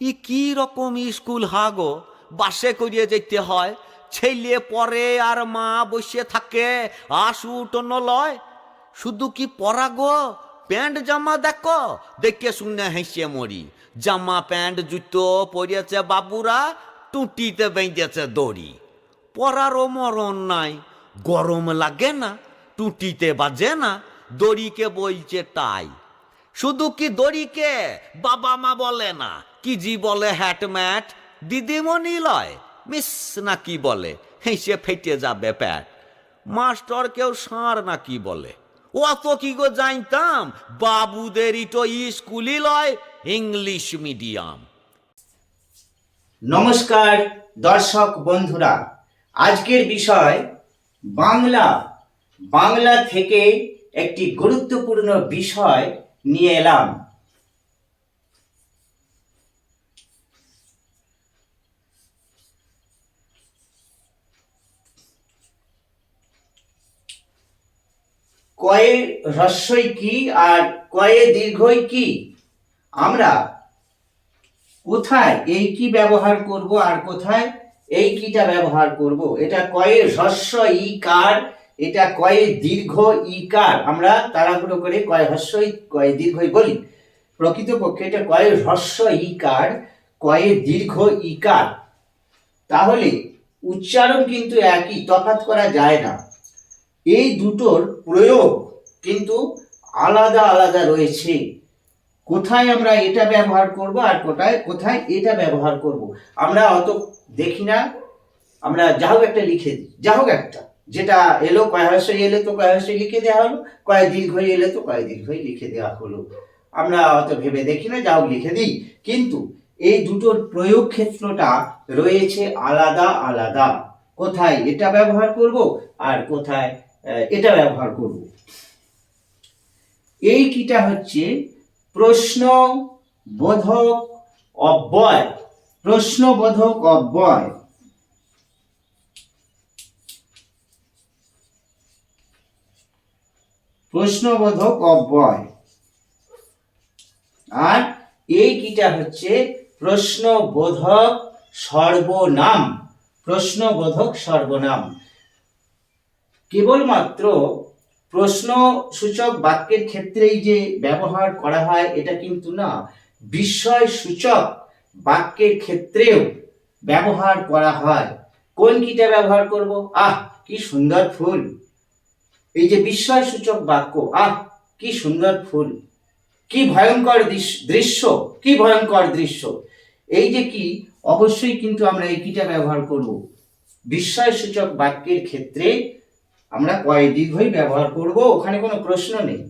ই কি রকম school Hago বাসে করিয়ে যেতে হয়, ছেলে পরে আর মা বসে থাকে আসু টন লয় শুধু কি পরা গো? প্যান্ট, জামা দেখো? দেখে শুনে হেসে মরি। জামা, প্যান্ট, জুতো পরিয়েছে বাবুরা, টুটিতে বেঁধেছে দড়ি। পরারও মরণ নাই, গরম লাগে না, টুটিতে বাজে না, দড়িকে বলছে তাই শুধু কি দড়িকে বাবা মা বলে না কি জি বলে হ্যাট হ্যাটম্যাট দিদিমণি লয়, মিস না কি বলে? হেসে ফেটে যাবে প্যাট। মাস্টার কেউ সার না কি বলে? অত কি গো জানতাম? বাবুদেরই তো স্কুলই লয় ইংলিশ মিডিয়াম। নমস্কার, দর্শক বন্ধুরা। আজকের বিষয় বাংলা। বাংলা থেকে একটি গুরুত্বপূর্ণ বিষয় নিয়ে এলাম। কয়ে হ্রস্বই কি আর কয়ে দীর্ঘই কি? আমরা কোথায় এই কি ব্যবহার করব আর কোথায় এই কিটা ব্যবহার করব? এটা কয়ে হ্রস্ব ই কার? এটা কয়ে দীর্ঘ ই কার? আমরা তাড়াহুড়ো করে কয়ে হ্রস্ব ই কয়ে দীর্ঘই বলি। প্রকৃতপক্ষে এটা কয়ে হ্রস্ব ই কার, কয়ে দীর্ঘ ই কার। তাহলে উচ্চারণ কিন্তু একই, তফাৎ করা যায় না। এই দুটোর প্রয়োগ কিন্তু আলাদা আলাদা রয়েছে। কোথায় আমরা এটা ব্যবহার করব আর কোথায় কোথায় এটা ব্যবহার করব? আমরা অত দেখি না। আমরা যা হোক একটা লিখে দিই। যা হোক একটা। যেটা এলো কয় হাসে এলে তো কয় হাসে লিখে দেওয়া হলো। কয় দীর্ঘই এলে তো কয় দীর্ঘই লিখে দেওয়া হলো। আমরা অত ভেবে দেখি না, যা হোক লিখে দিই। কিন্তু এই দুটোর প্রয়োগ ক্ষেত্রটা রয়েছে আলাদা আলাদা। কোথায় এটা ব্যবহার করব আর কোথায় এটা ব্যবহার করব। এই কিটা হচ্ছে প্রশ্ন বোধক অব্যয়। প্রশ্নবোধক অব্যয়। প্রশ্নবোধক অব্যয়। আর এই কিটা হচ্ছে প্রশ্নবোধক সর্বনাম। প্রশ্নবোধক সর্বনাম। কেবলমাত্র প্রশ্ন সূচক বাক্যের ক্ষেত্রেই যে ব্যবহার করা হয়, এটা কিন্তু না। বিস্ময় সূচক বাক্যের ক্ষেত্রেও ব্যবহার করা হয়। কোন কিটা ব্যবহার করব? আহ, কি সুন্দর ফুল। এই যে বিস্ময় সূচক বাক্য, আহ, কি সুন্দর ফুল। কি ভয়ঙ্কর দৃশ- দৃশ্য, কি ভয়ঙ্কর দৃশ্য। এই যে কি, অবশ্যই কিন্তু আমরা এই কিটা ব্যবহার করব। বিস্ময় সূচক বাক্যের ক্ষেত্রে আমরা কয় দীর্ঘই ব্যবহার করব, ওখানে কোনো প্রশ্ন নেই।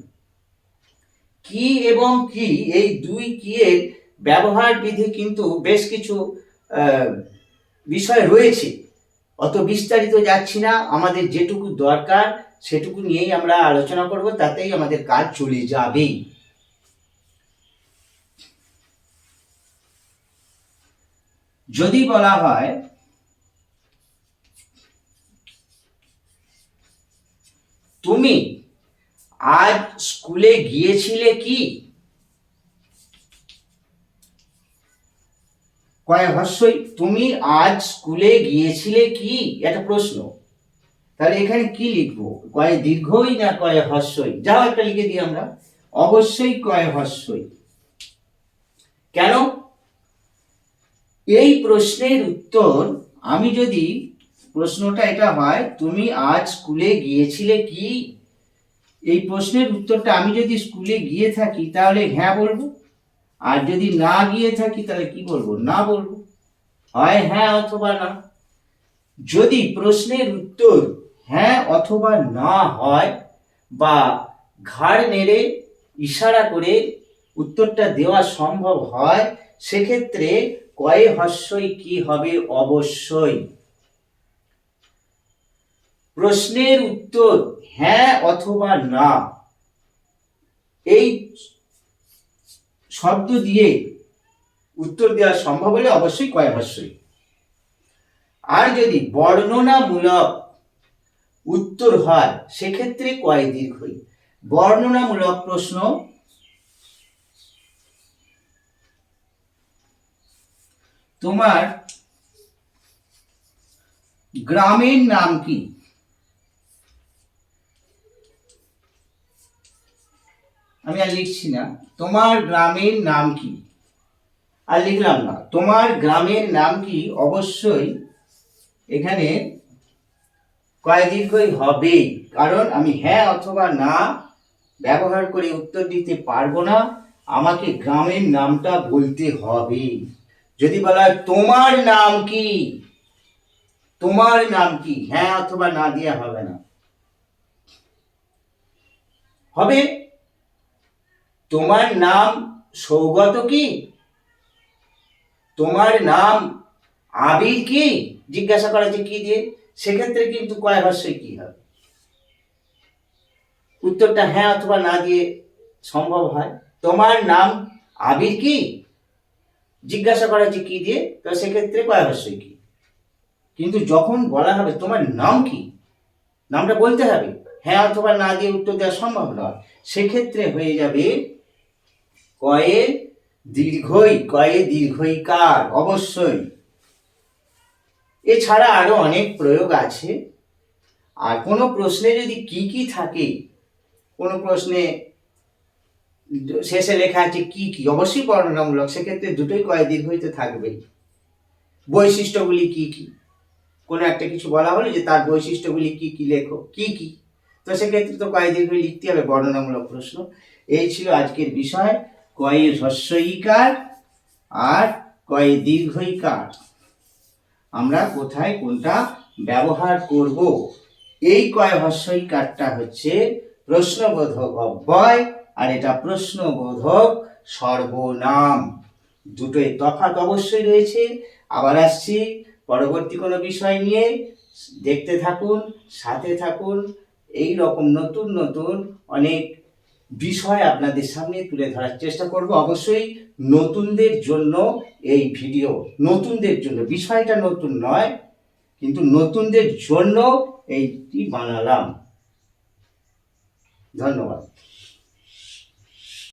কি এবং কি, এই দুই কি এর ব্যবহার বিধি কিন্তু বেশ কিছু বিষয় রয়েছে। অত বিস্তারিত যাচ্ছি না, আমাদের যেটুকু দরকার, সেটুকু নিয়েই আমরা আলোচনা করব, তাতেই আমাদের কাজ চলে যাবে। যদি বলা হয় তুমি আজ স্কুলে গিয়েছিলে কি? কয় হস্যই তুমি আজ স্কুলে গিয়েছিলে কি? একটা প্রশ্ন। তাহলে এখানে কি লিখব? কয় দীর্ঘই না কয় হস্যই যাও একটা লিখে দিই আমরা। অবশ্যই কয় হস্যই কেন? এই প্রশ্নের উত্তর আমি যদি প্রশ্নটা এটা হয়, তুমি আজ স্কুলে গিয়েছিলে কি? এই প্রশ্নের উত্তরটা আমি যদি স্কুলে গিয়ে থাকি, তাহলে হ্যাঁ বলব। আর যদি না গিয়ে থাকি, তাহলে কি বলব? না বলব। হয় হ্যাঁ অথবা না। যদি প্রশ্নের উত্তর হ্যাঁ অথবা না হয়, বা ঘাড় নেড়ে ইশারা করে উত্তরটা দেওয়া সম্ভব হয়, সেক্ষেত্রে কয়ে হস্যই কি হবে? অবশ্যই। প্রশ্নের উত্তর হ্যাঁ অথবা না। এই শব্দ দিয়ে উত্তর দেওয়া সম্ভব হলে অবশ্যই কয় হস্যই আর যদি বর্ণনামূলক উত্তর হয়, সেক্ষেত্রে কয় দীর্ঘই? বর্ণনামূলক প্রশ্ন, তোমার গ্রামের নাম কি? আমি আর লিখছি না। তোমার গ্রামের নাম কি? আর লিখলাম না। তোমার গ্রামের নাম কি? অবশ্যই এখানে কয় দীর্ঘই হবে। কারণ আমি হ্যাঁ অথবা না ব্যবহার করে উত্তর দিতে পারব না। আমাকে গ্রামের নামটা বলতে হবে। যদি বলা হয় তোমার নাম কি? তোমার নাম কি? হ্যাঁ অথবা না দিয়ে হবে না। হবে? তোমার নাম সৌগত কি? তোমার নাম আবির কি? জিজ্ঞাসা করা যে কি দিয়ে? সেক্ষেত্রে কিন্তু কয় ভাষ্যই কি হবে উত্তরটা হ্যাঁ অথবা না দিয়ে সম্ভব হয়। তোমার নাম আবির কি? জিজ্ঞাসা করা যে কি দিয়ে? তো সেক্ষেত্রে কয় ভাষ্যই কি। কিন্তু যখন বলা হবে তোমার নাম কি, নামটা বলতে হবে। হ্যাঁ অথবা না দিয়ে উত্তর দেওয়া সম্ভব নয়। সেক্ষেত্রে হয়ে যাবে কয়ে দীর্ঘই কয়ে দীর্ঘই কার? অবশ্যই। এছাড়া আরও অনেক প্রয়োগ আছে। আর কোনো প্রশ্নে যদি কি কি থাকে, কোনো প্রশ্নে শেষে লেখা আছে কি কি, অবশ্যই বর্ণনামূলক, সেক্ষেত্রে দুটোই কয় দীর্ঘই তো থাকবেই। বৈশিষ্ট্যগুলি কি কি? কোনো একটা কিছু বলা হলো যে তার বৈশিষ্ট্যগুলি কি কি লেখো, কি কি? তো সেক্ষেত্রে তো কয় দীর্ঘই লিখতে হবে বর্ণনামূলক প্রশ্ন। এই ছিল আজকের বিষয়। কয়ে হ্রস্বইকার আর কয়ে দীর্ঘইকার। আমরা কোথায় কোনটা ব্যবহার করব? এই কয় হ্রস্বইকারটা হচ্ছে প্রশ্নবোধক অব্যয় আর এটা প্রশ্নবোধক সর্বনাম। দুটোই তফাৎ অবশ্যই রয়েছে। আবার আসছি পরবর্তী কোনো বিষয় নিয়ে। দেখতে থাকুন, সাথে থাকুন। এই রকম নতুন নতুন অনেক বিষয় আপনাদের সামনে তুলে ধরার চেষ্টা করব। অবশ্যই নতুনদের জন্য এই ভিডিও, নতুনদের জন্য, বিষয়টা নতুন নয়, কিন্তু নতুনদের জন্য এইটি বানালাম। ধন্যবাদ।